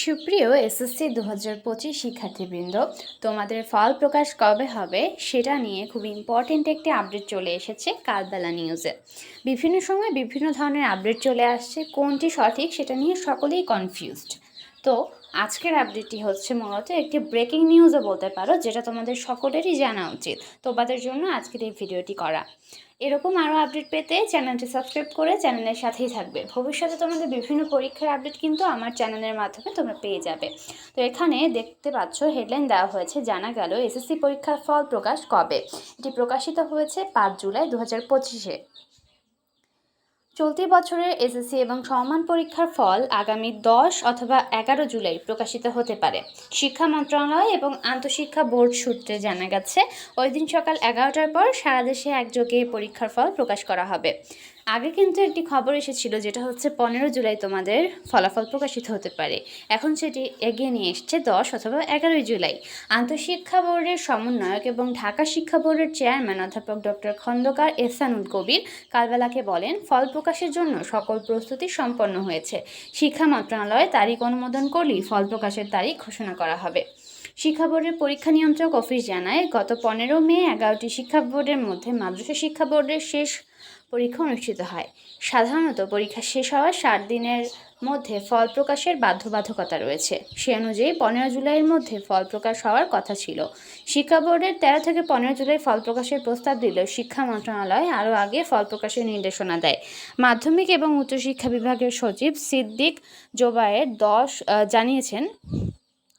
সুপ্রিয় এসএসসি দু হাজার পঁচিশ শিক্ষার্থীবৃন্দ, তোমাদের ফল প্রকাশ কবে হবে সেটা নিয়ে খুব ইম্পর্টেন্ট একটি আপডেট চলে এসেছে কালবেলা নিউজে বিভিন্ন সময় বিভিন্ন ধরনের আপডেট চলে আসছে, কোনটি সঠিক সেটা নিয়ে সকলেই কনফিউজড তো আজকের আপডেটটি হচ্ছে মূলত একটি ব্রেকিং নিউজও বলতে পারো, যেটা তোমাদের সকলেরই জানা উচিত তোমাদের জন্য আজকের এই ভিডিওটি করা। এরকম আরও আপডেট পেতে চ্যানেলটি সাবস্ক্রাইব করে চ্যানেলের সাথেই থাকবে। ভবিষ্যতে তোমাদের বিভিন্ন পরীক্ষার আপডেট কিন্তু আমার চ্যানেলের মাধ্যমে তোমরা পেয়ে যাবে। তো এখানে দেখতে পাচ্ছ হেডলাইন দেওয়া হয়েছে, জানা গেল এসএসসি পরীক্ষার ফল প্রকাশ কবে? এটি প্রকাশিত হয়েছে পাঁচ জুলাই দু হাজার পঁচিশে। চলতি বছরের এসএসসি এবং সমান পরীক্ষার ফল আগামী দশ অথবা এগারো জুলাই প্রকাশিত হতে পারে। শিক্ষা মন্ত্রণালয় এবং আন্তঃশিক্ষা বোর্ড সূত্রে জানা গেছে, ওই দিন সকাল এগারোটার পর সারা দেশে একযোগে পরীক্ষার ফল প্রকাশ করা হবে। আগে কিন্তু একটি খবর এসেছিল যেটা হচ্ছে পনেরো জুলাই তোমাদের ফলাফল প্রকাশিত হতে পারে। এখন সেটি এগিয়ে নিয়ে এসছে দশ অথবা এগারোই জুলাই। আন্তঃশিক্ষা বোর্ডের সমন্বয়ক এবং ঢাকা শিক্ষা বোর্ডের চেয়ারম্যান অধ্যাপক ডক্টর খন্দকার এহসানুল কবির কালবেলাকে বলেন, ফল প্রকাশের জন্য সকল প্রস্তুতি সম্পন্ন হয়েছে। শিক্ষা মন্ত্রণালয় তারিখ অনুমোদন করলেই ফল প্রকাশের তারিখ ঘোষণা করা হবে। শিক্ষা বোর্ডের পরীক্ষা নিয়ন্ত্রক অফিস জানায়, গত পনেরো মে এগারোটি শিক্ষা বোর্ডের মধ্যে মাদ্রাসা শিক্ষা বোর্ডের শেষ পরীক্ষা অনুষ্ঠিত হয়। সাধারণত পরীক্ষা শেষ হওয়ার ষাট দিনের মধ্যে ফল প্রকাশের বাধ্যবাধকতা রয়েছে। সে অনুযায়ী পনেরো জুলাইয়ের মধ্যে ফল প্রকাশ হওয়ার কথা ছিল। শিক্ষা বোর্ডের তেরো থেকে পনেরো জুলাই ফল প্রকাশের প্রস্তাব দিলেও শিক্ষা মন্ত্রণালয় আরও আগে ফল প্রকাশের নির্দেশনা দেয়। মাধ্যমিক এবং উচ্চশিক্ষা বিভাগের সচিব সিদ্দিক জোবায়ের দশ জানিয়েছেন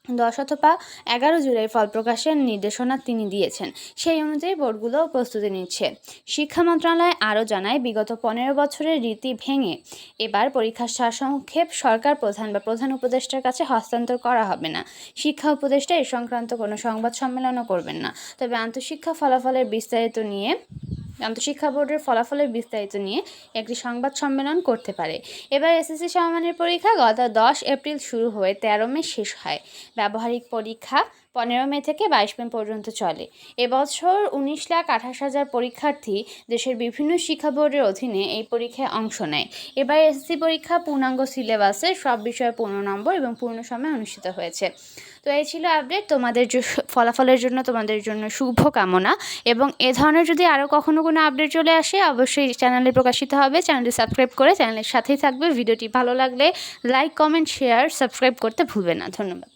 দশ অথবা এগারো জুলাই ফল প্রকাশের নির্দেশনা তিনি দিয়েছেন। সেই অনুযায়ী বোর্ডগুলো প্রস্তুতি নিচ্ছে। শিক্ষা মন্ত্রণালয় আরও জানায়, বিগত পনেরো বছরের রীতি ভেঙে এবার পরীক্ষার সারসংক্ষেপ সরকার প্রধান বা প্রধান উপদেষ্টার কাছে হস্তান্তর করা হবে না। শিক্ষা উপদেষ্টা এ সংক্রান্ত কোনো সংবাদ সম্মেলনও করবেন না। তবে আন্তঃশিক্ষা ফলাফলের বিস্তারিত নিয়ে আন্তঃশিক্ষা বোর্ডের ফলাফলের বিস্তারিত নিয়ে একটি সংবাদ সম্মেলন করতে পারে। এবার এসএসসি সমমানের পরীক্ষা গত দশ এপ্রিল শুরু হয়ে তেরো মে শেষ হয়। ব্যবহারিক পরীক্ষা পনেরো মে থেকে বাইশ মে পর্যন্ত চলে। এবছর উনিশ লাখ আঠাশ হাজার পরীক্ষার্থী দেশের বিভিন্ন শিক্ষা বোর্ডের অধীনে এই পরীক্ষায় অংশ নেয়। এবার এসএসসি পরীক্ষা পূর্ণাঙ্গ সিলেবাসে সব বিষয়ে পূর্ণ নম্বর এবং পূর্ণ সময় অনুষ্ঠিত হয়েছে। তো এই ছিল আপডেট। তোমাদের ফলাফলের জন্য তোমাদের জন্য শুভ কামনা এবং এ ধরনের যদি আরও কখনো কোনো আপডেট চলে আসে, অবশ্যই চ্যানেলে প্রকাশিত হবে। চ্যানেলটি সাবস্ক্রাইব করে চ্যানেলের সাথেই থাকবে। ভিডিওটি ভালো লাগলে লাইক, কমেন্ট, শেয়ার, সাবস্ক্রাইব করতে ভুলবে না। ধন্যবাদ।